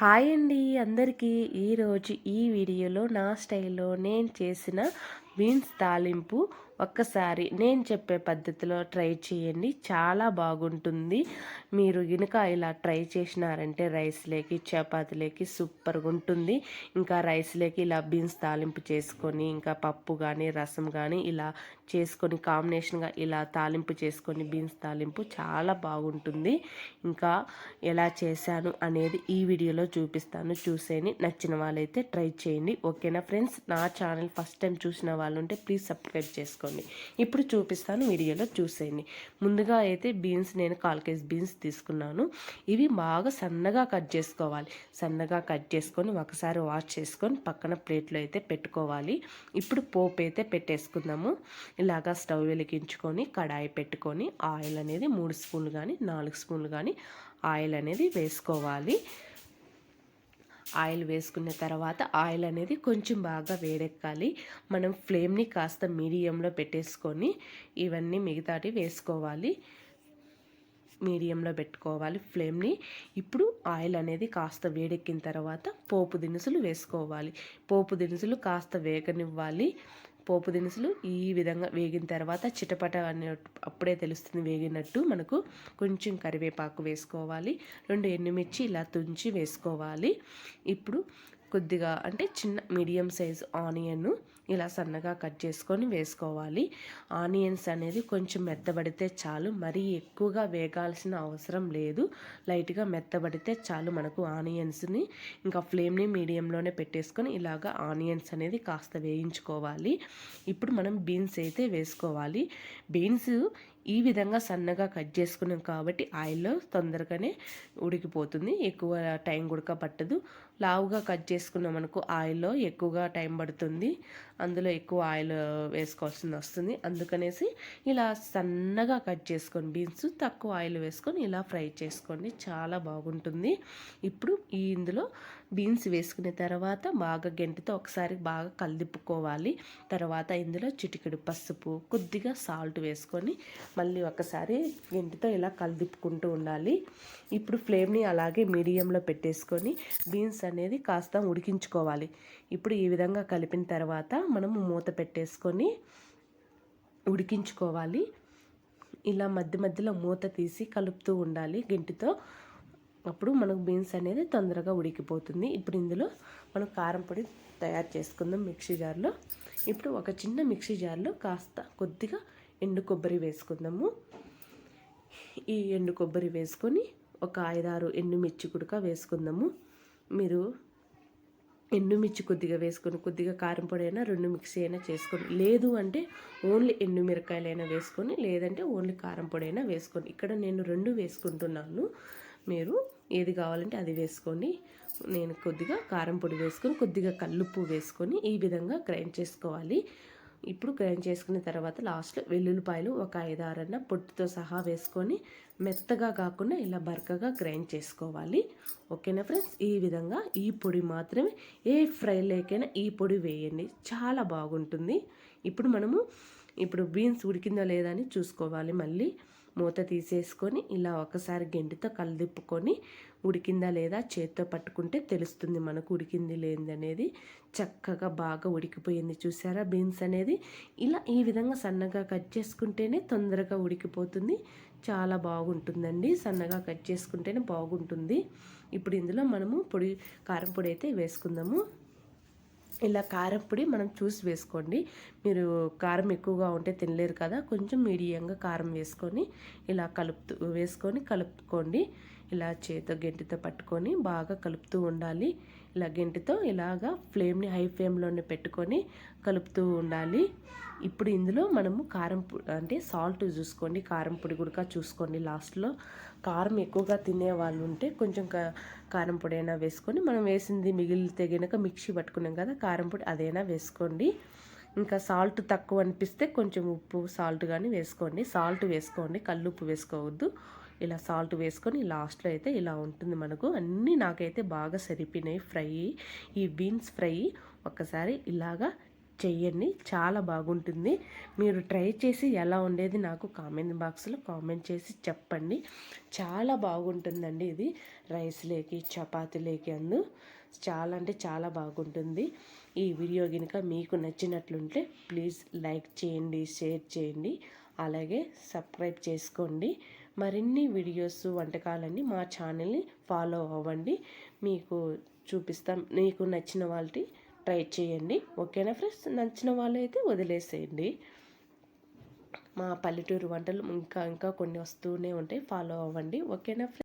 Hi అండి అందరికీ. ఈరోజు ఈ వీడియోలో నా స్టైల్లో నేను చేసిన బీన్స్ తాలింపు ఒక్కసారి నేను చెప్పే పద్ధతిలో ట్రై చేయండి. చాలా బాగుంటుంది. మీరు గినక ఇలా ట్రై చేసినారంటే రైస్లోకి చపాతీలోకి సూపర్గా ఉంటుంది. ఇంకా రైస్లోకి ఇలా బీన్స్ తాలింపు చేసుకొని ఇంకా పప్పు కానీ రసం కానీ ఇలా చేసుకొని కాంబినేషన్గా ఇలా తాలింపు చేసుకొని బీన్స్ తాలింపు చాలా బాగుంటుంది. ఇంకా ఎలా చేశాను అనేది ఈ వీడియోలో చూపిస్తాను. చూసేని నచ్చిన వాళ్ళైతే ట్రై చేయండి. ఓకేనా ఫ్రెండ్స్? నా ఛానల్ ఫస్ట్ టైం చూసిన వాళ్ళు ఉంటే ప్లీజ్ సబ్స్క్రైబ్ చేసుకోండి. ఇప్పుడు చూపిస్తాను వీడియోలో చూసేయండి. ముందుగా అయితే బీన్స్ నేను కాల్ కేజీ బీన్స్ తీసుకున్నాను. ఇవి బాగా సన్నగా కట్ చేసుకోవాలి. సన్నగా కట్ చేసుకొని ఒకసారి వాష్ చేసుకొని పక్కన ప్లేట్లో అయితే పెట్టుకోవాలి. ఇప్పుడు పోపు అయితే పెట్టేసుకుందాము. ఇలాగా స్టవ్ వెలిగించుకొని కడాయి పెట్టుకొని ఆయిల్ అనేది మూడు స్పూన్లు కానీ నాలుగు స్పూన్లు కానీ ఆయిల్ అనేది వేసుకోవాలి. ఆయిల్ వేసుకున్న తర్వాత ఆయిల్ అనేది కొంచెం బాగా వేడెక్కాలి. మనం ఫ్లేమ్ని కాస్త మీడియంలో పెట్టేసుకొని ఇవన్నీ మిగతాటి వేసుకోవాలి. మీడియంలో పెట్టుకోవాలి ఫ్లేమ్ని. ఇప్పుడు ఆయిల్ అనేది కాస్త వేడెక్కిన తర్వాత పోపు దినుసులు వేసుకోవాలి. పోపు దినుసులు కాస్త వేగనివ్వాలి. పోపు దినుసులు ఈ విధంగా వేగిన తర్వాత చిటపట అనే అప్పుడే తెలుస్తుంది వేగినట్టు మనకు కొంచెం కరివేపాకు వేసుకోవాలి. రెండు ఎండుమిర్చి ఇలా తుంచి వేసుకోవాలి. ఇప్పుడు కొద్దిగా అంటే చిన్న మీడియం సైజ్ ఆనియన్ ఇలా సన్నగా కట్ చేసుకొని వేసుకోవాలి. ఆనియన్స్ అనేది కొంచెం మెత్తబడితే చాలు మరీ ఎక్కువగా వేగాల్సిన అవసరం లేదు. లైట్గా మెత్తబడితే చాలు మనకు ఆనియన్స్ని. ఇంకా ఫ్లేమ్ని మీడియంలోనే పెట్టేసుకొని ఇలాగ ఆనియన్స్ అనేది కాస్త వేయించుకోవాలి. ఇప్పుడు మనం బీన్స్ అయితే వేసుకోవాలి. బీన్స్ ఈ విధంగా సన్నగా కట్ చేసుకున్నాం కాబట్టి ఆయిల్లో తొందరగానే ఉడికిపోతుంది. ఎక్కువ టైం కూడా పట్టదు. లావుగా కట్ చేసుకున్నాం అనుకో ఆయిల్లో ఎక్కువగా టైం పడుతుంది. అందులో ఎక్కువ ఆయిల్ వేసుకోవాల్సింది వస్తుంది. అందుకనేసి ఇలా సన్నగా కట్ చేసుకొని బీన్స్ తక్కువ ఆయిల్ వేసుకొని ఇలా ఫ్రై చేసుకోండి. చాలా బాగుంటుంది. ఇప్పుడు ఈ ఇందులో బీన్స్ వేసుకునే తర్వాత బాగా గెంటితో ఒకసారి బాగా కలిదిప్పుకోవాలి తర్వాత ఇందులో చిటికెడు పసుపు కొద్దిగా సాల్ట్ వేసుకొని మళ్ళీ ఒకసారి గెంటితో ఇలా కలిదిప్పుకుంటూ ఉండాలి. ఇప్పుడు ఫ్లేమ్ని అలాగే మీడియంలో పెట్టేసుకొని బీన్స్ అనేది కాస్త ఉడికించుకోవాలి. ఇప్పుడు ఈ విధంగా కలిపిన తర్వాత మనము మూత పెట్టేసుకొని ఉడికించుకోవాలి. ఇలా మధ్య మధ్యలో మూత తీసి కలుపుతూ ఉండాలి గెంటితో. అప్పుడు మనకు బీన్స్ అనేది తొందరగా ఉడికిపోతుంది. ఇప్పుడు ఇందులో మనం కారం పొడి తయారు చేసుకుందాం మిక్సీ జార్లో. ఇప్పుడు ఒక చిన్న మిక్సీ జార్లో కాస్త కొద్దిగా ఎండు కొబ్బరి వేసుకుందాము. ఈ ఎండు కొబ్బరి వేసుకొని ఒక ఐదారు ఎండుమిర్చి కుడక వేసుకుందాము. మీరు ఎండుమిర్చి కొద్దిగా వేసుకొని కొద్దిగా కారం పొడి అయినా రెండు మిక్సీ అయినా చేసుకొని లేదు అంటే ఓన్లీ ఎండుమిరకాయలైనా వేసుకొని లేదంటే ఓన్లీ కారం పొడి అయినా వేసుకొని ఇక్కడ నేను రెండు వేసుకుంటున్నాను. మీరు ఏది కావాలంటే అది వేసుకొని నేను కొద్దిగా కారం పొడి వేసుకొని కొద్దిగా కల్లుప్పు వేసుకొని ఈ విధంగా గ్రైండ్ చేసుకోవాలి. ఇప్పుడు గ్రైండ్ చేసుకున్న తర్వాత లాస్ట్లో వెల్లుల్లిపాయలు ఒక ఐదారన్న పొట్టుతో సహా వేసుకొని మెత్తగా కాకుండా ఇలా బరకగా గ్రైండ్ చేసుకోవాలి. ఓకేనా ఫ్రెండ్స్? ఈ విధంగా ఈ పొడి మాత్రమే ఏ ఫ్రై లేకైనా ఈ పొడి వేయండి. చాలా బాగుంటుంది. ఇప్పుడు మనము ఇప్పుడు బీన్స్ ఉడికిందో లేదా అని చూసుకోవాలి మళ్ళీ. మూత తీసేసుకొని ఇలా ఒకసారి గెంటితో కలదిప్పుకొని ఉడికిందా లేదా చేత్తో పట్టుకుంటే తెలుస్తుంది మనకు ఉడికింది లేదనేది అనేది. చక్కగా బాగా ఉడికిపోయింది చూసారా బీన్స్ అనేది. ఇలా ఈ విధంగా సన్నగా కట్ చేసుకుంటేనే తొందరగా ఉడికిపోతుంది. చాలా బాగుంటుందండి. సన్నగా కట్ చేసుకుంటేనే బాగుంటుంది. ఇప్పుడు ఇందులో మనము పొడి కారం పొడి అయితే వేసుకుందాము. ఇలా కారం పొడి మనం చూసి వేసుకోండి. మీరు కారం ఎక్కువగా ఉంటే తినలేరు కదా కొంచెం మీడియంగా కారం వేసుకొని ఇలా కలుపుతూ వేసుకొని కలుపుకోండి. ఇలా చేతితో గెంటితో పట్టుకొని బాగా కలుపుతూ ఉండాలి. ఇలా గెంటితో ఇలాగా ఫ్లేమ్ని హై ఫ్లేమ్లోనే పెట్టుకొని కలుపుతూ ఉండాలి. ఇప్పుడు ఇందులో మనము కారం అంటే సాల్ట్ చూసుకోండి. కారం పొడి కూడా చూసుకోండి. లాస్ట్లో కారం ఎక్కువగా తినే వాళ్ళు ఉంటే కొంచెం కారం పొడి అయినా వేసుకొని మనం వేసింది మిగిలితే గనక మిక్సీ పట్టుకున్నాం కదా కారం పొడి అదైనా వేసుకోండి. ఇంకా సాల్ట్ తక్కువ అనిపిస్తే కొంచెం ఉప్పు సాల్ట్ కానీ వేసుకోండి. సాల్ట్ వేసుకోండి. కల్లుప్పు వేసుకోవద్దు. ఇలా సాల్ట్ వేసుకొని లాస్ట్లో అయితే ఇలా ఉంటుంది మనకు. అన్నీ నాకైతే బాగా సరిపోయినాయి. ఫ్రై ఈ బీన్స్ ఫ్రై ఒక్కసారి ఇలాగా చెయ్యండి. చాలా బాగుంటుంది. మీరు ట్రై చేసి ఎలా ఉండేది నాకు కామెంట్ బాక్స్లో కామెంట్ చేసి చెప్పండి. చాలా బాగుంటుందండి ఇది. రైస్లేకి చపాతీలేకి అందు చాలా అంటే చాలా బాగుంటుంది. ఈ వీడియో కనుక మీకు నచ్చినట్లుంటే ప్లీజ్ లైక్ చేయండి షేర్ చేయండి. అలాగే సబ్స్క్రైబ్ చేసుకోండి. మరిన్ని వీడియోస్ వంటకాలన్నీ మా ఛానల్ని ఫాలో అవ్వండి. మీకు చూపిస్తాం మీకు నచ్చిన వాళ్ళకి ట్రై చేయండి. ఓకేనా ఫ్రెండ్స్? నచ్చిన వాళ్ళు అయితే వదిలేసేయండి. మా పల్లెటూరు వంటలు ఇంకా ఇంకా కొన్ని వస్తూనే ఉంటాయి. ఫాలో అవ్వండి. ఓకేనా ఫ్రెండ్స్?